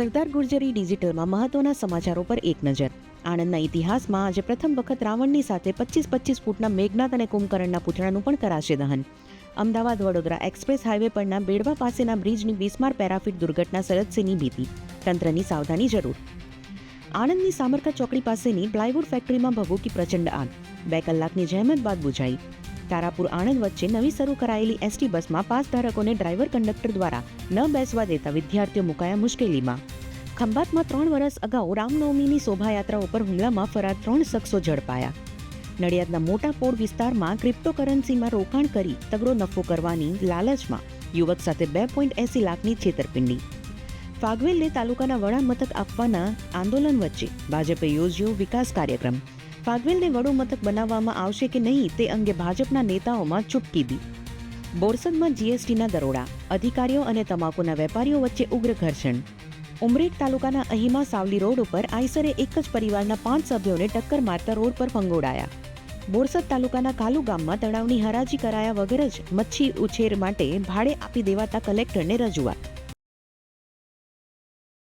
સરદાર ગુર્જરી ડિજિટલમાં મહત્વના સમાચારો પર એક નજર. આણંદના ઇતિહાસમાં આજે પ્રથમ વખત રાવણની સાથે પચીસ પચીસ ફૂટના મેઘનાથ અને કુંભકર્ણના પૂતળાનું પણ કરાશે દહન. અમદાવાદ વડોદરા એક્સપ્રેસ હાઈવે પરના બેડવા પાસેના બ્રિજની બિસ્માર પેરાફિટ દુર્ઘટના સરજશેની ભીતિ તંત્રની સાવધાની જરૂર. આણંદની સામરકા ચોકડી પાસેની પ્લાયવુડ ફેક્ટરીમાં ભભૂકી પ્રચંડ આગ. બે કલાકની જહેમત બાદ બુઝાઈ તારાપુર આણંદ વચ્ચે નવી શરૂ કરાયેલી એસટી બસમાં પાસ ધારકોને ડ્રાઈવર કંડક્ટર દ્વારા ન બેસવા દેતા વિદ્યાર્થીઓ મુકાયા મુશ્કેલીમાં. ખંભાતમાં ત્રણ વર્ષ અગાઉ રામનવમીની શોભાયાત્રા ઉપર હુમલામાં ફરાર ત્રણ શખ્સો ઝડપાયા. નડિયાદના મોટા પોળ વિસ્તારમાં ક્રિપ્ટોકરન્સીમાં રોકાણ કરી તગડો નફો કરવાની લાલચમાં યુવક સાથે બે પોઈન્ટ એસી લાખની છેતરપિંડી. ફાગવેલને તાલુકાના વડા મથક આપવાના આંદોલન વચ્ચે ભાજપે યોજ્યો વિકાસ કાર્યક્રમ. ફાગવેલને વડો મથક બનાવવામાં આવશે કે નહીં તે અંગે ભાજપના નેતાઓમાં ચૂપકીદી બોરસદમાં જીએસટીના દરોડા, અધિકારીઓ અને તમાકુના વેપારીઓ વચ્ચે ઉગ્ર ઘર્ષણ. ઉમરેઠ તાલુકાના અહીમા સાવલી રોડ ઉપર આઈસરે એક જ પરિવારના પાંચ સભ્યોને ટક્કર મારતા રોડ પર ફંગોડાયા બોરસદ તાલુકાના કાલુ ગામમાં તળાવની હરાજી કરાયા વગર જ મચ્છી ઉછેર માટે ભાડે આપી દેવાતા કલેક્ટરને રજૂઆત.